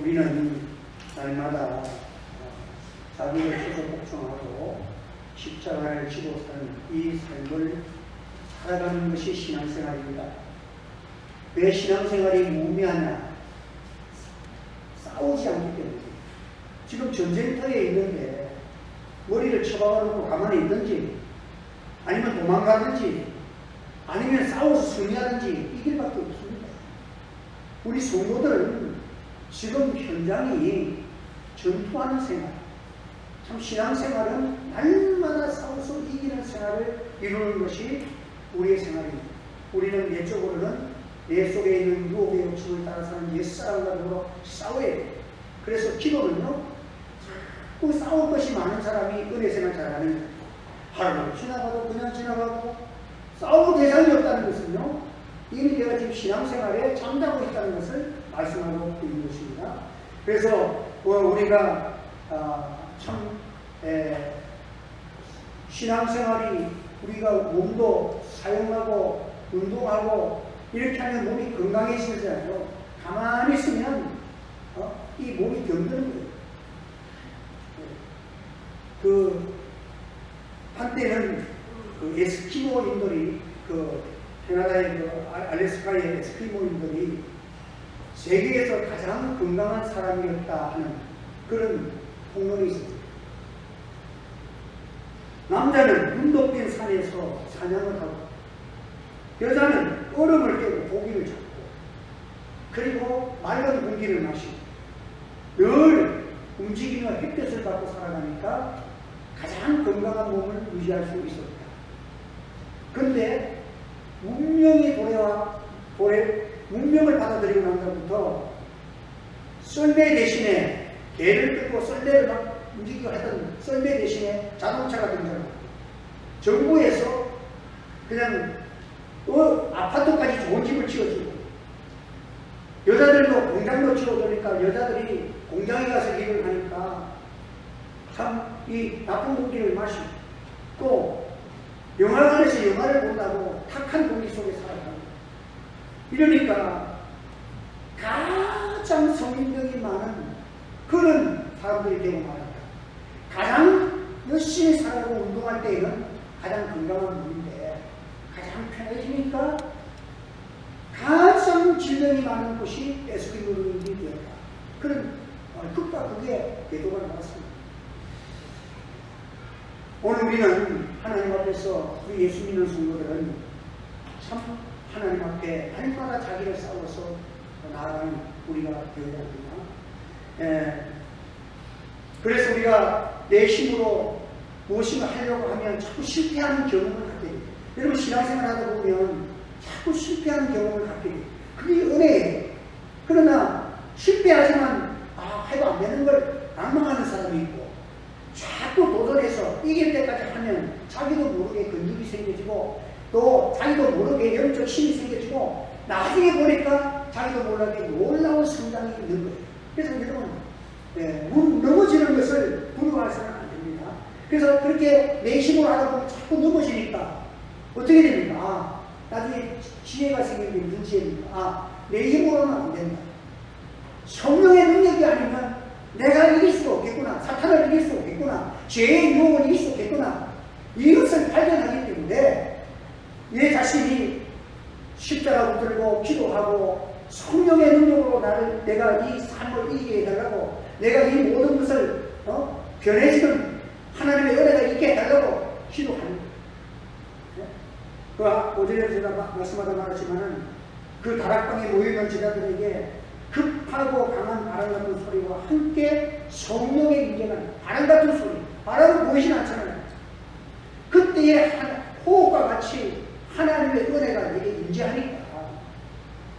우리는 날마다 어, 자기를 스스로 복종하고 십자가를 지고 사는 이 삶을 살아가는 것이 신앙생활입니다. 왜 신앙생활이 무의미하냐? 싸우지 않기 때문에. 지금 전쟁터에 있는데 머리를 쳐박아놓고 가만히 있든지 아니면 도망가든지 아니면 싸워서 승리하든지 이 길밖에 없습니다. 우리 성도들은 지금 현장이 전투하는 생활, 참 신앙생활은 날마다 싸워서 이기는 생활을 이루는 것이 우리의 생활입니다. 우리는 내적으로는 내 속에 있는 유혹의 욕심을 따라 사는 옛사람과 더불어 싸워야 돼요. 그래서 기도는요, 자꾸 싸울 것이 많은 사람이 은혜 생활 잘하는. 하루가 지나가도 그냥 지나가고 싸울 대상이 없다는 것은요, 이미 내가 지금 신앙생활에 잠자고 있다는 것을 말씀하고 있는 것입니다. 그래서 어, 우리가 아, 참 에, 신앙생활이 우리가 몸도 사용하고 운동하고 이렇게 하면 몸이 건강해지잖아요. 가만히 있으면 어, 이 몸이 병드는 거예요. 그 한때는 그 에스키모인들이 그 캐나다의 그 아- 알래스카의 에스키모인들이 세계에서 가장 건강한 사람이었다 하는 그런 폭론이 있습니다. 남자는 눈높인 산에서 사냥을 하고 여자는 얼음을 깨고 고기를 잡고 그리고 맑은 공기를 마시고 늘 움직이며 햇볕을 받고 살아가니까 가장 건강한 몸을 유지할 수 있었다. 그런데 문명이 도래와 도래, 문명을 받아들이고 난 다음부터 썰매 대신에 개를 끌고 썰매를 막 움직이고 했던 썰매 대신에 자동차가 등장하고 정부에서 그냥 어, 아파트까지 좋은 집을 지어주고 여자들도 공장도 지어주니까 여자들이 공장에 가서 일을 하니까 참 이 나쁜 공기를 마시고 또 영화관에서 영화를 본다고 탁한 공기 속에 살아가고 이러니까 가장 성인력이 많은 그런 사람들이 되고 말한다. 가장 열심히 살아가고 운동할 때에는 가장 건강한 몸인데 가장 편해지니까 가장 질병이 많은 곳이 에스키모인이 되었다. 그런 어, 극과 극의 대도가 나왔습니다. 오늘 우리는 하나님 앞에서 우리 예수 믿는 성도들은 참 하나님 앞에 날마다 자기를 싸워서 나아가는 우리가 되어야 합니다. 예. 그래서 우리가 내 힘으로 무엇인가 하려고 하면 자꾸 실패하는 경험을 갖게 돼요. 여러분 신앙생활 하다 보면 자꾸 실패하는 경험을 갖게 돼요. 그게 은혜예요. 그러나 실패하지만 아 해도 안 되는 걸 낭망하는 사람이 있고 자꾸 도전해서 이길 때까지 하면 자기도 모르게 근육이 생겨지고 또 자기도 모르게 영적 힘이 생겨지고 나중에 보니까 자기도 모르게 놀라운 성장이 있는 거예요. 그래서 여러분 예, 물 넘어지는 것을 부러워해서는 안 됩니다. 그래서 그렇게 내 힘으로 하다 보면 자꾸 넘어지니까 어떻게 됩니까? 아, 나중에 지혜가 생기는 게 문제입니다. 아, 내 힘으로는 안 된다. 성령의 능력이 아니면 내가 이길 수가 없겠구나. 사탄을 이길 수 없겠구나. 죄의 유혹을 이길 수 없겠구나. 이것을 발견하기 때문에 내 자신이 십자가 붙들고 기도하고 성령의 능력으로 나를 내가 이 삶을 이기게 해달라고 내가 이 모든 것을 어? 변해지는 하나님의 은혜가 있게 해달라고 기도하는 거예요. 네? 그 오전에 제가 마- 말씀하다 말했지만은 그 다락방에 모여있는 제자들에게 급하고 강한 바람 같은 소리와 함께 성령의 임재가 바람 같은 소리 바람은 보이진 않잖아요. 그때의 한- 호흡과 같이 하나님의 은혜가 내게 임재하니까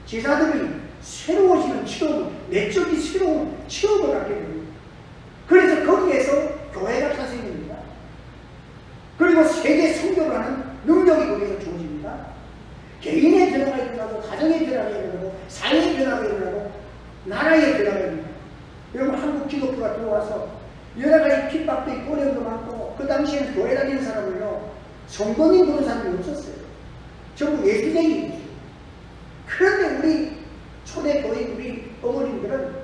제자들이 새로워지는 체험, 내적인 새로운 체험을 갖게 됩니다. 그래서 거기에서 교회가 탄생됩니다. 그리고 세계 성교를 하는 능력이 거기서 주어집니다. 개인의 변화가 일어나고, 가정의 변화가 일어나고, 사회의 변화가 일어나고, 나라의 변화가 일어나고. 여러분, 한국 기독교가 들어와서 여러 가지 핍박도 있고, 어려움도 많고, 그 당시에는 교회 다니는 사람을요, 성도님 그런 사람이 없었어요. 전부 예수쟁이죠. 그런데 우리 초대 교인 우리 어머님들은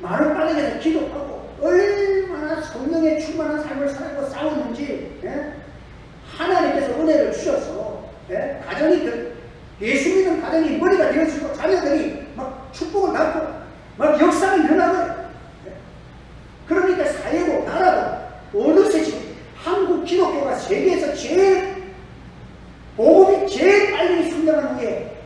많은 바닥에서 기도하고 얼마나 성령의 충만한 삶을 살고 싸웠는지 예? 하나님께서 은혜를 주셔서 예? 가정이 들- 예수 믿는 가정이 머리가 되어지고 자녀들이 막 축복을 받고 막 역사가 일어나고요. 예? 그러니까 사회고 나라도 어느새 지금 한국 기독교가 세계에서 제일 복음이 제일 빨리 성장한 후에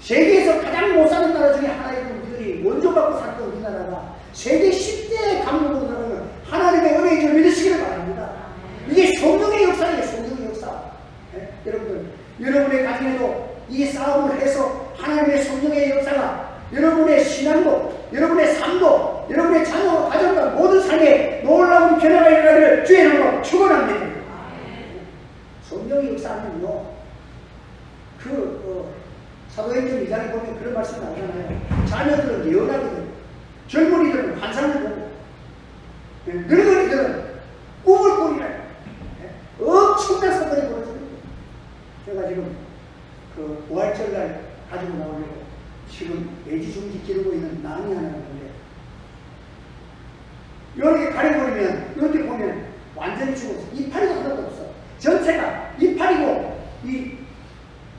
세계에서 가장 못 사는 나라 중에 하나인 우리들이 원조받고 살던 우리나라가 세계 10대 강국으로 들어가면 하나님의 은혜인 줄 믿으시기를 바랍니다. 이게 성령의 역사예요, 성령의 역사. 예? 여러분의 가정에도 이 싸움을 해서 하나님의 성령의 역사가 여러분의 신앙도, 여러분의 삶도, 여러분의 자녀, 가정과 모든 삶에 놀라운 변화가 일어나기를 주의 이름으로 축원합니다. 성령의 역사는요, 그 어, 사도행전 2장에 보면 그런 말씀 나오잖아요. 자녀들은 예언하거든. 젊은이들은 환상을 보고, 예, 늙은이들은 꿈을 꾸리라. 예, 엄청난 사건이 벌어지는 거예요. 제가 지금 그 부활절날 가지고 나오려고 지금 애지중지 기르고 있는 나이 하나 있는데 이렇게 가려버리면 이렇게 보면 완전히 죽었어. 이파리가 하나도 없어. 전체가 이파리고 이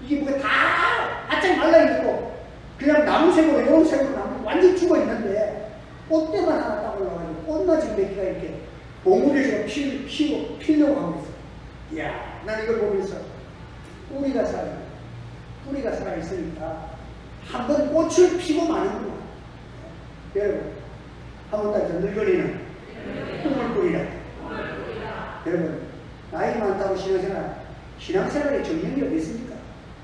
이게 뭐가 다 바짝 말라있고 그냥 나무색으로 이런 색으로 나무 완전히 죽어 있는데 꽃대만 하나 딱 올라가지고 꽃맞은 몇 개가 이렇게 봉우리에서 피, 피고 피려고 하고 있어. 이야, 난 이걸 보면서 뿌리가 살아, 뿌리가 살아 있으니까 한 번 꽃을 피고 마는구나. 여러분, 한번 더 늙은이는 꿈을 꾸리라. 여러분, 나이 많다고 신앙생활, 신앙생활에 정령이 어디 있습니까?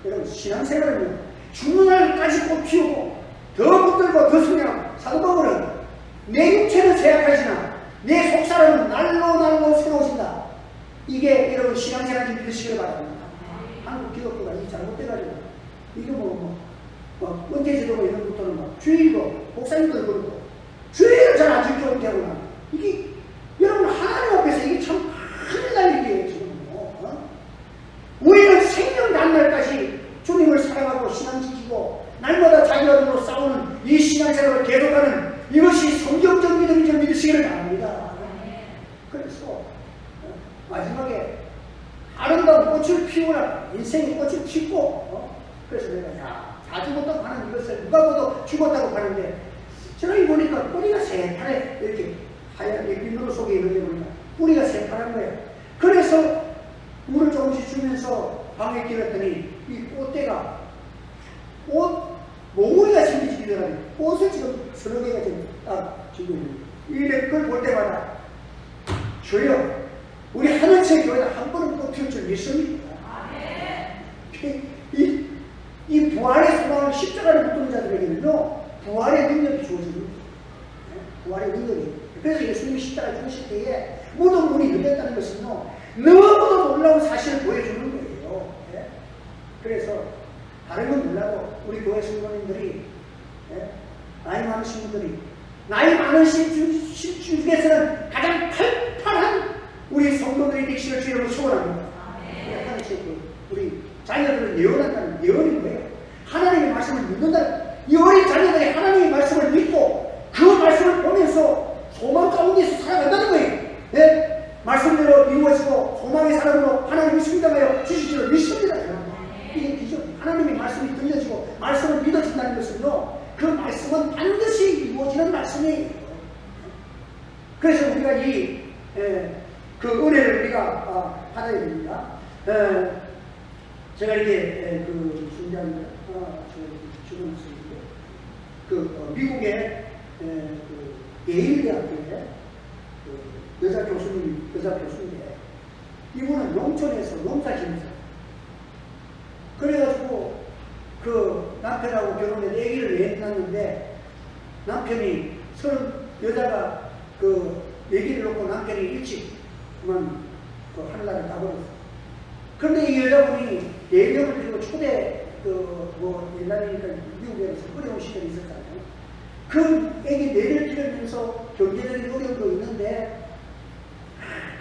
여러분, 신앙생활은요, 죽는 날까지 꽃 피우고, 더 붙들고 더 성장하고, 사도 바울은 내 육체는 쇠약하지나, 내 속사람은 날로 날로 새로워진다. 이게 여러분 신앙생활 믿으시길 바랍니다. 한국 기독교가 이 잘못돼가지고, 이게 뭐, 뭐, 뭐, 은퇴제도가 이런 것들은 막, 주일이고, 목사님들 그렇고, 주일을 잘 안 지켜오게 하구나. 이게, 여러분, 하나님 앞에서 이게 참 큰일 날 일이에요, 지금. 어? 우리는 생명 단날까지 주님을 사랑하고 신앙 지키고 날마다 자기 아들로 싸우는 이 신앙생활을 계속하는 이것이 성경적 믿음인 줄 믿으시기를 바랍니다. 그래서 어, 마지막에 아름다운 꽃을 피우라 인생의 꽃을 피고 어? 그래서 내가 야, 다 죽었다고 하는 이것을 누가 봐도 죽었다고 하는데 제가 이 보니까 뿌리가 새파래 이렇게 하얀 이 비누로 속에 있는데 보니까 뿌리가 새파란 거예요. 그래서 물을 조금씩 주면서 방에 끼웠더니 이 꽃대가 꽃 몽우리가 생기지더라고요. 꽃을 지금 서너 개가 지금 딱 지금 이래 그걸 볼 때마다 주여 우리 하늘색 교회가 한 번은 꽃 피울 줄 믿습니다. 이, 이, 이 부활의 소망을 십자가를 붙드는 자들에게는요 부활의 능력이. 네? 부활의 능력이. 그래서 예수님이 십자가 죽으실 때에 모든 문이 열렸다는 것은요 너무도 놀라운 사실을 보여주는 거예요. 예? 그래서 다른 건 몰라도 우리 교회 성도님들이 예? 나이 많으신 분들이 나이 많으신 주- 주- 중에서는 가장 팔팔한 우리 성도들이 되시를. 우리 하나씩 그 우리 자녀들은 예언한다는 예언이 뭐예요? 하나님의 말씀을 믿는다. 이 어린 자녀들이 하나님의 말씀을 믿고 그 말씀을 보면서 소망 가운데서 살아간다는 거예요. 예? 말씀대로 이루어지고 소망의 사람으로 하나님을 승당하여 주실 줄 믿습니다. 하나님의 말씀이 들려지고 말씀을 믿어진다는 것은요. 그 말씀은 반드시 이루어지는 말씀이에요. 그래서 우리가 이, 에, 그 은혜를 우리가 아, 받아야 됩니다. 에, 제가 이렇게 에, 그 아, 저 주변 선생인데, 그 어, 미국의 에, 그 예일 대학교에 그 여자 교수님, 여자 교수인데, 이분은 농촌에서 농사 사람. 그래가지고 그 남편하고 결혼해서 아기를 낳았는데 남편이 서른 여자가 그 아기를 놓고 남편이 일찍 그만 그 하늘나라를 가버렸어. 그런데 이 여자분이 네 명을 데리고 초대 그 뭐 옛날이니까 미국에서 어려운 시절이 있었잖아요. 그 애기 뇌를 기르면서 경제적인 어려움도 있는데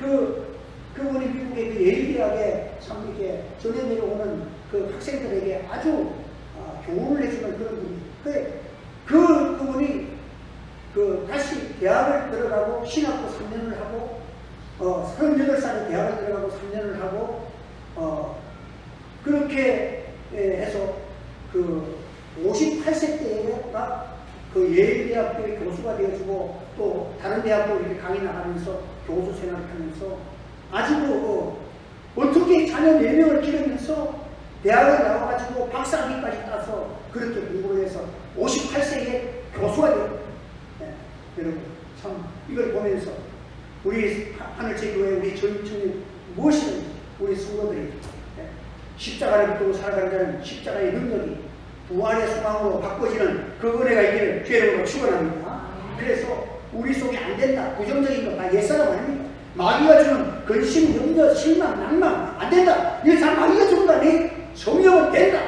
그 그분이 미국의 그 예일대학에 참 이렇게 전해 내려오는 그 학생들에게 아주 아, 교훈을 해주는 그런 분이 그래 그 그분이 그 다시 대학을 들어가고 신학부 3년을 하고 어, 38살에 대학을 들어가고 3년을 하고 어, 그렇게 예, 해서 그 58세 때가 그 예일대학교의 교수가 되어주고 또 다른 대학도 이렇게 강의 나가면서 교수 생활을 하면서 아직도 어, 어떻게 자녀 4명을 기르면서 대학을 나와가지고 박사학위까지 따서 그렇게 공부를 해서 58세에 교수가 되었다. 네, 여러분 참 이걸 보면서 우리 하늘제 교회 우리 전청년 무엇이든지 우리 성도들이 네, 십자가를 붙들고 살아가는 자는 십자가의 능력이 부활의 소망으로 바꿔지는 그 은혜가 있기를 죄로로 축원합니다. 그래서 우리 속에 안 된다. 부정적인 거다 옛사람 아닙니다. 마귀가 주는 근심, 염려, 실망, 낭만 안 된다. 다 마귀가 아니? 성령은 된다.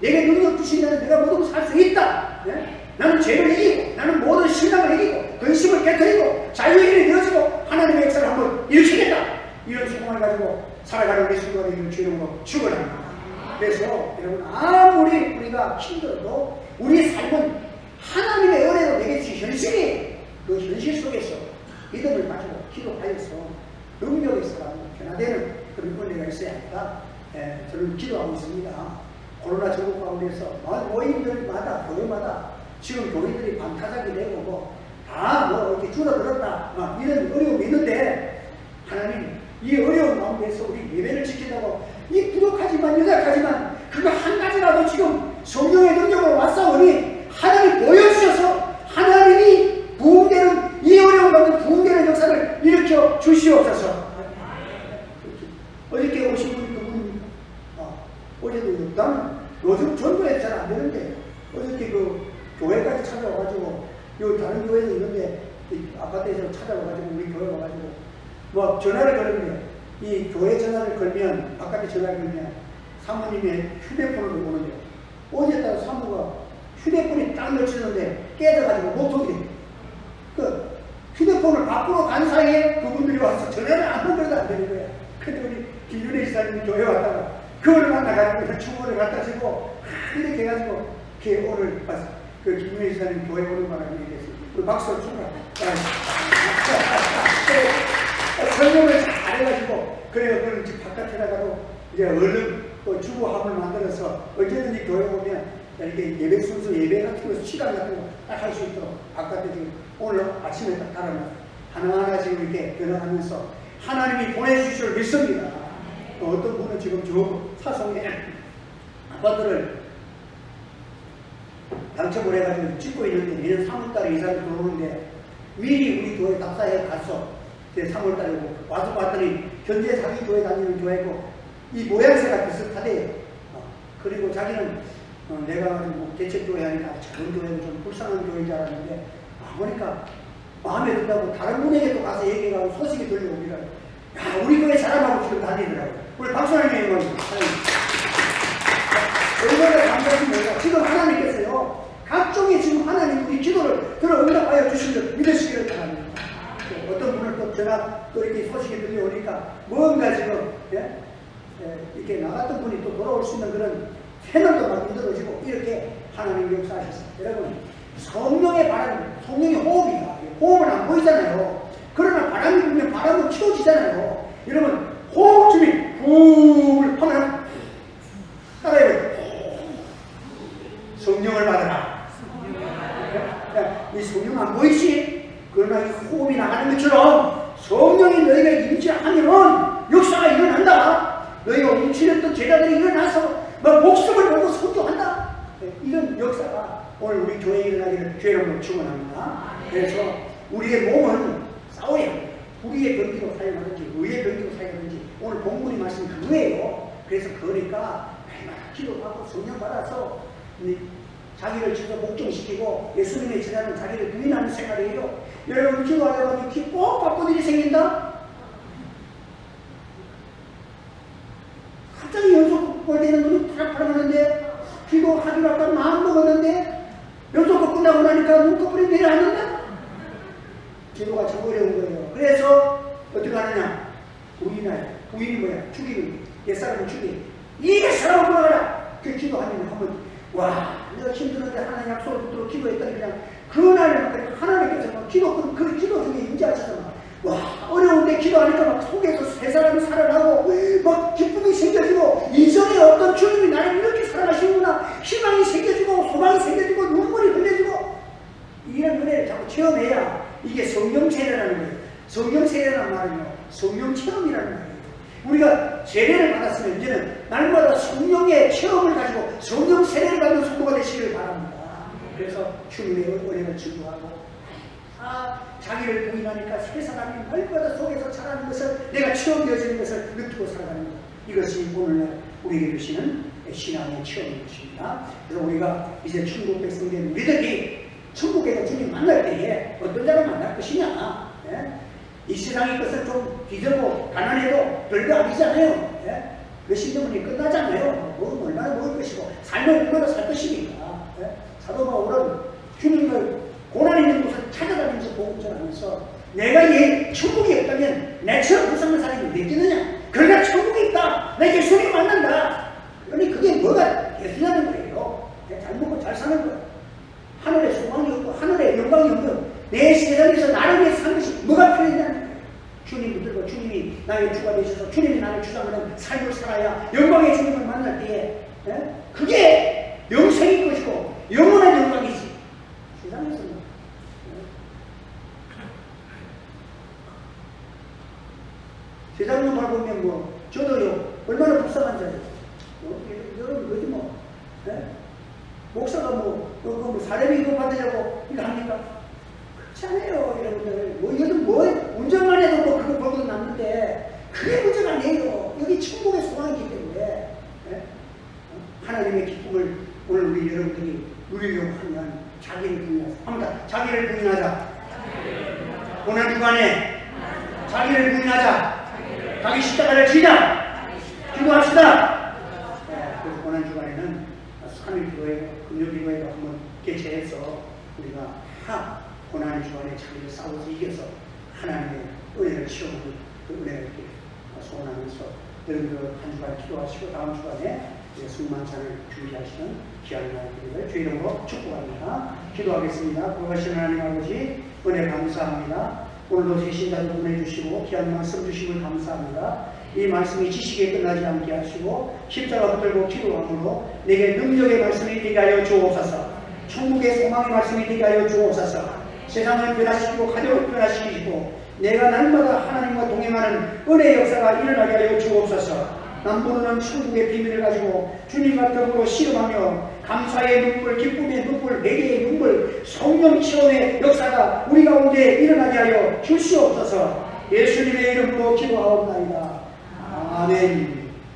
내게 능력 주시면 내가 모든 살수 있다. 네? 나는 죄를 이기고 나는 모든 신앙을 이기고 근심을 깨뜨리고 자유인이 되어지고 하나님의 역사를 한번 일으키겠다. 이런 소망을 가지고 살아가는 우리 성도가 되기를 주님으로 축원합니다. 그래서 여러분 아무리 우리가 힘들어도 우리의 삶은 하나님의 은혜로 내게 주신 현실이 그 현실 속에서 믿음을 가지고 기도하여서 능력의 사람 변화되는 그런 은혜가 있어야 한다. 예, 저는 기도하고 있습니다. 코로나 전국 가운데서 모임들마다 교회마다 지금 교회들이 반타작이 되고 뭐 다뭐 이렇게 줄어들었다. 막 이런 어려움이 있는데 하나님 이 어려운 가운데서 우리 예배를 지킨다고 이 부족하지만 연약하지만 그거 한 가지라도 지금 성령의 능력으로 왔사오니 하나님 보여주셔서 하나님이 부흥되는 이 어려운 가운데 부흥되는 역사를 일으켜 주시옵소서. 어저께 오신 분이 그분입니다 어, 어제도 나는 요즘 전도에 잘 안 되는데 어저께 그 교회까지 찾아와가지고 요 다른 교회도 있는데 이 아파트에서 찾아와가지고 우리 교회 와가지고 뭐 전화를 걸는데 이 교회 전화를 걸면 바깥에 전화를 걸면 사모님의 휴대폰을 오는데 어제 따라 사모가 휴대폰이 딱 놓치는데 깨져가지고 목통이 돼. 그 휴대폰을 밖으로 간 사이에 그분들이 와서 전화를 안 건드려도 안 되는 거야. 근데 우리 김윤혜 지사님 교회 왔다가 그걸 만나가지고 주문을 갖다 주고 이렇게 해가지고 걔 오늘. 그 김윤혜 지사님 교회 오는 바람에 얘기했어. 우리 박수를 쳐라. 설명을 잘 해가지고 그래요. 그럼 집 바깥에다가도 이제 얼른 또 주부함을 만들어서 언제든지 교회 오면 이렇게 예배 순서 예배 같은 거 시간 같은 거 딱 할 수 있도록 바깥에 지금 오늘 아침에 딱 달아놔 하나하나 지금 이렇게 변화하면서 하나님이 보내주실 줄 믿습니다. 또 어떤 분은 지금 저 사성에 아파트를 당첨을 해가지고 찍고 있는데 내년 3월달에 이사를 들어오는데 미리 우리 교회 답사에 갔어. 제 3월달이고 와서 봤더니 현재 자기 교회 다니는 교회고 이 모양새가 비슷하대. 어, 그리고 자기는 어, 내가 뭐 대책교회 하니까 작은 교회는 좀 불쌍한 교회인 줄 알았는데 아, 보니까 마음에 든다고 다른 분에게 또 가서 얘기하고 소식이 들려오기를 야 우리 교회 사람하고 지금 다니더라고. 우리 박수하님의 영광. 얼마나 감사하신 거예요. 지금 하나님께서요, 각종의 지금 하나님 우리 기도를 들어 응답하여 줄 믿으시기를 바랍니다. 어떤 분은 또 전화 또 이렇게 소식이 들려오니까 뭔가 지금, 예? 예, 이렇게 나갔던 분이 또 돌아올 수 있는 그런 채널도 막 만들어지고 이렇게 하나님 역사하셨어요. 여러분, 성령의 바람, 성령의 호흡이야. 호흡은 안 보이잖아요. 그러나 바람이 불면 바람은 키워지잖아요. 여러분, 호흡 주민, 후 하면 따라해요. 성령을 받아라. 야, 이 성령 안 보이지? 그러나 이 호흡이 나가는 것처럼 성령이 너희가 임재하면 역사가 일어난다. 너희가 움츠렸던 제자들이 일어나서 막 목숨을 걸고 선교한다. 네, 이런 역사가 오늘 우리 교회에 일어나기를 죄로 축원합니다. 그래서 우리의 몸은 싸워야 합니다. 우리의 병기로 사용하든지 의의 병기로 사용하든지 오늘 본문이 말씀 그거예요. 그래서 그러니까 날마다 기도하고 성령 받아서 이 자기를 진짜 복종시키고 예수님의 제자는 자기를 부인하는 생활이에요. 여러분 기도하다가 기꼭 바쁜 일이 생긴다? 갑자기 연속골 되는 눈이 파락파락하는데 기도하기로 아까 마음 먹었는데 연속골 끝나고 나니까 눈꺼풀이 내려앉는다? 제도가 참 어려운 거예요. 그래서 어떻게 하느냐? 우인을 우인이 뭐야? 죽이는 옛사람을 죽이. 이게 사람을 뭐하라? 그 기도하면 한번 와 내가 힘들었는데 하나님 약속을 붙들어 기도했더니 그냥 그날을 하나님께서 막 기도 그 기도 중에 인자하시잖아 와 어려운데 기도하니까 막 속에서 세 사람이 살아나고 막 기쁨이 생겨지고 이전에 어떤 주님이 나를 이렇게 사랑하시는구나 희망이 생겨지고 소망이 생겨지고 눈물이 흘려지고 이런 은혜를 자꾸 체험해야 이게 성령 세례라는 거예요. 성령 세례라는 말은요, 성령 체험이라는 말이에요. 우리가 세례를 받았으면 이제는 날마다 성령의 체험을 가지고 성령 세례를 받는 성도가 되시길 바랍니다. 그래서 주님의 은혜를 증거하고 아, 자기를 부인하니까 새 사람이 날마다 속에서 자라는 것을 내가 체험되어지는 것을 느끼고 살아가는 것. 이것이 오늘날 우리에게 주시는 신앙의 체험인 것입니다. 그래서 우리가 이제 천국 백성된 우리들이 천국에서 주님 만날 때에 어떤 자를 만날 것이냐. 예? 이 세상의 것은 좀 비좁고 가난해도 별거 아니잖아요. 예? 그 신경문이 끝나잖아요. 뭐 얼마나 먹을 것이고 삶을 얼마나 살 것이니까. 예? 사도 바울은 주님을 고난 있는 곳을 찾아다니면서 복음 전하면서 내가 얘 천국이 없다면 내처럼 불쌍한 사람이 왜 있겠느냐? 그러나 천국이 있다. 나 예수님 만난다. 그러니 그게 뭐가 예수냐는 거예요. 네, 잘 먹고 잘 사는 거. 하늘에 소망이 없고 하늘에 영광이 없고 내 세상에서 나를 위해 사는 것이 뭐가 필요했냐는 거예요. 주님 붙들고 주님이 나의 주가 되셔서 주님이 나를 주장하는 삶을 살아야 영광의 주님을 만날 때에 예? 그게 영생일 것이고 영원한 영광이지. 세상에서는 세상만 바보면 뭐 저도요 얼마나 불쌍한 자예요. 뭐, 여러분 그지 뭐 예? 목사가 뭐, 그, 그, 뭐 사례비 이거 받으려고 이거 합니까? 그렇지 않아요 여러분들. 뭐 이것은 뭐 운전만 해도 뭐 그거 벌금 남는데 그게 문제가 아니에요. 여기 천국의 소망이기 때문에 예? 하나님의 기쁨을 오늘 우리 여러분들이 누리려고 하면 자기를 부인하자. 한번 더 자기를 부인하자. 고난 주간에 자기를 부인하자. 자기 십자가를 지자. 기도합시다. 네, 그래서 고난 주간에는 3일 기도회, 금요 기도회도 한번 개최해서 우리가 하 고난 주간에 자기를 싸워서 이겨서 하나님의 은혜를 시험하는 그 은혜를 이렇게 소원하면서 여러분들 한 주간 기도하시고 다음 주간에 이제 승만찬을 준비하시는 귀한 날들을 주의 이름으로 축복합니다. 기도하겠습니다. 구하시는 하나님 아버지 은혜 감사합니다. 오늘도 세신자들 보내주시고 귀한 말씀 주심을 감사합니다. 이 말씀이 지식에 끝나지 않게 하시고 십자가 붙들고 기도함으로 내게 능력의 말씀이 되게 하여 주옵소서 천국의 소망의 말씀이 되게 하여 주옵소서 세상을 변화시키고 가정을 변화시키시고 내가 날마다 하나님과 동행하는 은혜의 역사가 일어나게 하여 주옵소서 남부는 천국의 비밀을 가지고 주님과 더불어 씨름하며 감사의 눈물, 기쁨의 눈물, 매개의 눈물, 성령 체험의 역사가 우리 가운데 일어나게 하여 주시옵소서 예수님의 이름으로 기도하옵나이다. 아멘.